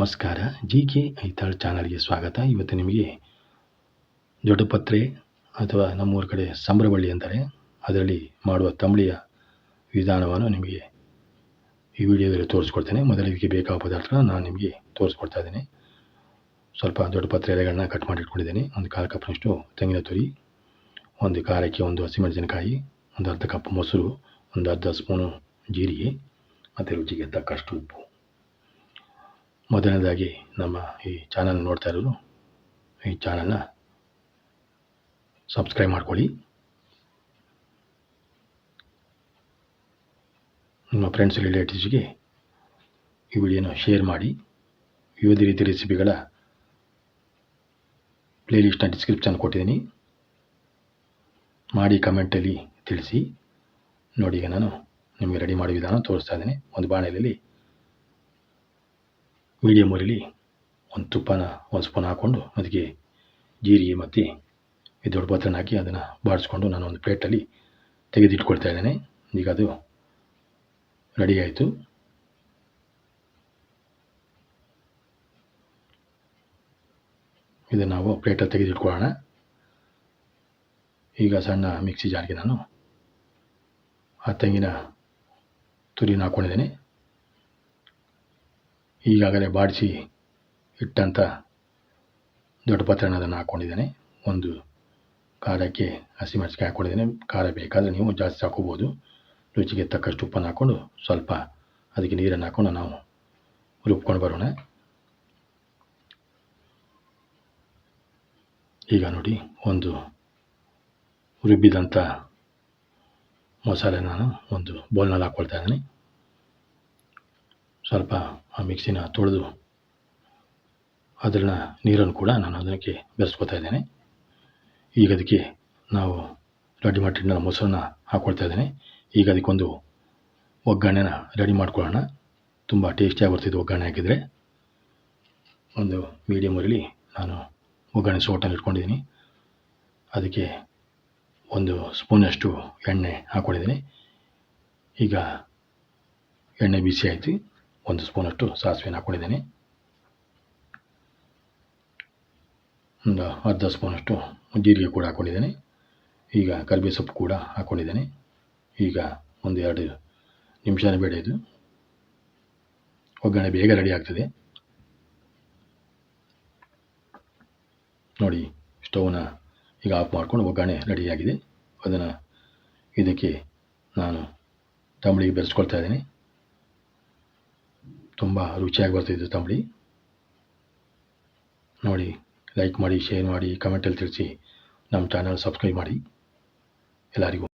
ನಮಸ್ಕಾರ. G K Aithal ಚಾನಲ್ಗೆ ಸ್ವಾಗತ. ಇವತ್ತು ನಿಮಗೆ ದೊಡ್ಡಪತ್ರೆ ಅಥವಾ ನಮ್ಮೂರ ಕಡೆ ಸಂಬ್ರಬಳ್ಳಿ ಅಂತಾರೆ ಅದರಲ್ಲಿ ಮಾಡುವ ತಂಬಳಿಯ ವಿಧಾನವನ್ನು ನಿಮಗೆ ಈ ವಿಡಿಯೋದಲ್ಲಿ ತೋರಿಸ್ಕೊಡ್ತೇನೆ. ಮೊದಲಿಗೆ ಬೇಕಾದ ಪದಾರ್ಥಗಳನ್ನ ನಾನು ನಿಮಗೆ ತೋರಿಸ್ಕೊಡ್ತಾ ಇದ್ದೇನೆ. ಸ್ವಲ್ಪ ದೊಡ್ಡಪತ್ರೆ ಎಲೆಗಳನ್ನ ಕಟ್ ಮಾಡಿ ಇಟ್ಕೊಂಡಿದ್ದೇನೆ ಒಂದು ಕಾಲು ಕಪ್ನಷ್ಟು ತೆಂಗಿನ ತುರಿ, ಒಂದು ಖಾರಕ್ಕೆ ಒಂದು ಹಸಿಮೆಣಸಿನಕಾಯಿ, ಒಂದು ಅರ್ಧ ಕಪ್ ಮೊಸರು, ಒಂದು ಅರ್ಧ ಸ್ಪೂನು ಜೀರಿಗೆ, ಮತ್ತು ರುಚಿಗೆ ತಕ್ಕಷ್ಟು ಉಪ್ಪು. ಮೊದಲನೇದಾಗಿ ನಮ್ಮ ಈ ಚಾನಲ್ ನೋಡ್ತಾ ಇರೋರು ಈ ಚಾನಲ್ನ ಸಬ್ಸ್ಕ್ರೈಬ್ ಮಾಡ್ಕೊಳ್ಳಿ. ನಿಮ್ಮ ಫ್ರೆಂಡ್ಸ್ ರಿಲೇಟಿವ್ಸ್ಗೆ ಈ ವಿಡಿಯೋನ ಶೇರ್ ಮಾಡಿ. ವಿವಿಧ ರೀತಿ ರೆಸಿಪಿಗಳ ಪ್ಲೇಲಿಸ್ಟ್ನ ಡಿಸ್ಕ್ರಿಪ್ಷನ್ ಕೊಟ್ಟಿದ್ದೀನಿ. ಮಾಡಿ ಕಮೆಂಟಲ್ಲಿ ತಿಳಿಸಿ. ನೋಡಿ ನಾನು ನಿಮಗೆ ರೆಡಿ ಮಾಡೋ ವಿಧಾನ ತೋರಿಸ್ತಾ ಇದ್ದೀನಿ. ಒಂದು ಬಾಣಲೆಯಲ್ಲಿ ಮೀಡಿಯಮ್ ಒಲೆಯಲ್ಲಿ ಒಂದು ತುಪ್ಪನ, ಒಂದು ಸ್ಪೂನ್ ಹಾಕ್ಕೊಂಡು ಅದಕ್ಕೆ ಜೀರಿಗೆ ಮತ್ತು ದೊಡ್ಡ ಪಾತ್ರೆನ ಹಾಕಿ ಅದನ್ನು ಬಾಡಿಸ್ಕೊಂಡು ನಾನು ಒಂದು ಪ್ಲೇಟಲ್ಲಿ ತೆಗೆದಿಟ್ಕೊಳ್ತಾ ಇದ್ದೇನೆ. ಈಗ ಅದು ರೆಡಿ ಆಯಿತು. ಇದನ್ನು ನಾವು ಪ್ಲೇಟಲ್ಲಿ ತೆಗೆದಿಟ್ಕೊಳ್ಳೋಣ. ಈಗ ಸಣ್ಣ ಮಿಕ್ಸಿ ಜಾರಿಗೆ ನಾನು ಆ ತೆಂಗಿನ ತುರಿನ ಹಾಕ್ಕೊಂಡಿದ್ದೇನೆ ಈಗಾಗಲೇ ಬಾಡಿಸಿ ಇಟ್ಟಂಥ ದೊಡ್ಡ ಪತ್ರನ ಅದನ್ನು ಹಾಕ್ಕೊಂಡಿದ್ದೇನೆ ಒಂದು ಖಾರಕ್ಕೆ ಹಸಿಮೆಣಸಿಕಾಯಿ ಹಾಕ್ಕೊಂಡಿದ್ದೇನೆ ಖಾರ ಬೇಕಾದರೆ ನೀವು ಜಾಸ್ತಿ ಹಾಕೋಬೋದು. ರುಚಿಗೆ ತಕ್ಕಷ್ಟು ಉಪ್ಪನ್ನು ಹಾಕ್ಕೊಂಡು ಸ್ವಲ್ಪ ಅದಕ್ಕೆ ನೀರನ್ನು ಹಾಕ್ಕೊಂಡು ನಾವು ರುಬ್ಕೊಂಡು ಬರೋಣ. ಈಗ ನೋಡಿ, ಒಂದು ರುಬ್ಬಿದಂಥ ಮಸಾಲೆ ನಾನು ಒಂದು ಬೌಲ್ನಲ್ಲಿ ಹಾಕ್ಕೊಳ್ತಾ ಇದ್ದೀನಿ. ಸ್ವಲ್ಪ ಆ ಮಿಕ್ಸಿನ ತೊಳೆದು ಅದನ್ನು ನೀರನ್ನು ಕೂಡ ನಾನು ಅದಕ್ಕೆ ಬೆರೆಸ್ಕೊತಾ ಇದ್ದೇನೆ. ಈಗ ಅದಕ್ಕೆ ನಾವು ರೆಡಿ ಮಾಡಿಟ್ಟಿನ ಮೊಸರನ್ನ ಹಾಕ್ಕೊಳ್ತಾ ಇದ್ದೇನೆ. ಈಗ ಅದಕ್ಕೊಂದು ಒಗ್ಗರಣೆನ ರೆಡಿ ಮಾಡ್ಕೊಳ್ಳೋಣ. ತುಂಬ ಟೇಸ್ಟಿಯಾಗಿ ಬರ್ತಿದ್ದು ಒಗ್ಗರಣೆ ಹಾಕಿದರೆ. ಒಂದು ಮೀಡಿಯಮ್ ಉರಿಲಿ ನಾನು ಒಗ್ಗರಣೆ ಸೋಟನ್ನು ಇಟ್ಕೊಂಡಿದ್ದೀನಿ. ಅದಕ್ಕೆ ಒಂದು ಸ್ಪೂನಷ್ಟು ಎಣ್ಣೆ ಹಾಕ್ಕೊಂಡಿದ್ದೀನಿ ಈಗ ಎಣ್ಣೆ ಬಿಸಿ ಆಯಿತು. ಒಂದು ಸ್ಪೂನಷ್ಟು ಸಾಸಿವೆನ ಹಾಕೊಂಡಿದ್ದೀನಿ ಒಂದು ಅರ್ಧ ಸ್ಪೂನಷ್ಟು ಜೀರಿಗೆ ಕೂಡ ಹಾಕ್ಕೊಂಡಿದ್ದೀನಿ. ಈಗ ಕರಿಬೇ ಸೊಪ್ಪು ಕೂಡ ಹಾಕ್ಕೊಂಡಿದ್ದೀನಿ. ಈಗ ಒಂದು ಎರಡು ನಿಮಿಷನೇ ಬೇಡ ಇದು. ಒಗ್ಗರಣೆ ಬೇಗ ರೆಡಿ ಆಗ್ತದೆ. ನೋಡಿ, ಸ್ಟೌವ್ನ ಈಗ ಆಫ್ ಮಾಡ್ಕೊಂಡು ಒಗ್ಗರಣೆ ರೆಡಿಯಾಗಿದೆ ಅದನ್ನು ಇದಕ್ಕೆ ನಾನು ತಂಬಳಿಗೆ ಬೆರೆಸ್ಕೊಳ್ತಾ ಇದ್ದೀನಿ. ತುಂಬ ರುಚಿಯಾಗಿ ಬರ್ತಿದ್ದು ತಂಬಳಿ. ನೋಡಿ ಲೈಕ್ ಮಾಡಿ ಶೇರ್ ಮಾಡಿ ಕಮೆಂಟಲ್ಲಿ ತಿಳಿಸಿ ನಮ್ಮ ಚಾನಲ್ ಸಬ್ಸ್ಕ್ರೈಬ್ ಮಾಡಿ. ಎಲ್ಲರಿಗೂ.